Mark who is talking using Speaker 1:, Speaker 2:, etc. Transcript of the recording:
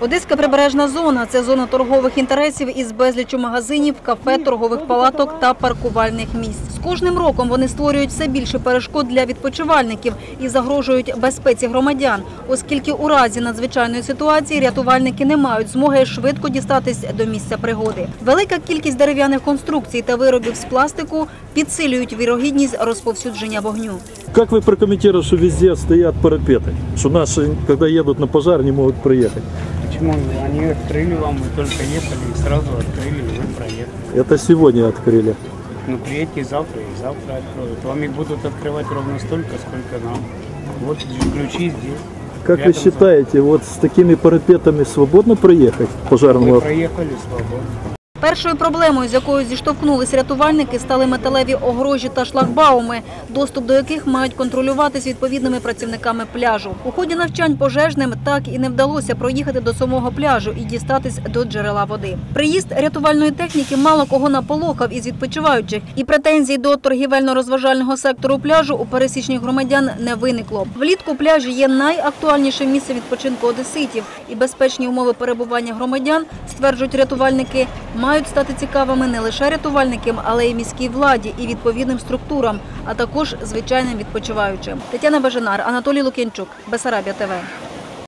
Speaker 1: Одеська прибережна зона це зона торгових інтересів із безлічу магазинів, кафе, торгових палаток та паркувальних місць З кожним роком вони створюють все більше перешкод для відпочивальників і загрожують безпеці громадян, оскільки у разі надзвичайної ситуації рятувальники не мають змоги швидко дістатись до місця пригоди. Велика кількість дерев'яних конструкцій та виробів з пластику підсилюють вірогідність розповсюдження вогню.
Speaker 2: Как вы прокомментируете, что везде стоят парапеты? Что наши, когда едут на пожар, не могут проехать?
Speaker 3: Почему они открыли вам, вы только ехали и сразу открыли, и вы проехали.
Speaker 2: Это сегодня открыли.
Speaker 3: Ну приедьте завтра и завтра откроют. Вам их будут открывать ровно столько, сколько нам. Вот ключи здесь.
Speaker 2: Как вы считаете, вот с такими парапетами свободно проехать
Speaker 3: Вы
Speaker 2: пожарному?
Speaker 3: проехали свободно.
Speaker 1: Першою проблемою, з якою зіштовхнулись рятувальники, стали металеві огорожі та шлагбауми, доступ до яких мають контролюватись відповідними працівниками пляжу. У ході навчань пожежним так і не вдалося проїхати до самого пляжу і дістатись до джерела води. Приїзд рятувальної техніки мало кого наполохав із відпочиваючих, і претензій до торгівельно-розважального сектору пляжу у пересічних громадян не виникло. Влітку пляжі є найактуальнішим місцем відпочинку одеситів, і безпечні умови перебування громадян, стверджують рятувальники, мають стати цікавими не лише рятувальникам, але й міській владі і відповідним структурам, а також звичайним відпочиваючим. Тетяна Бажанар, Анатолій Лук'янчук, Бесарабія ТВ.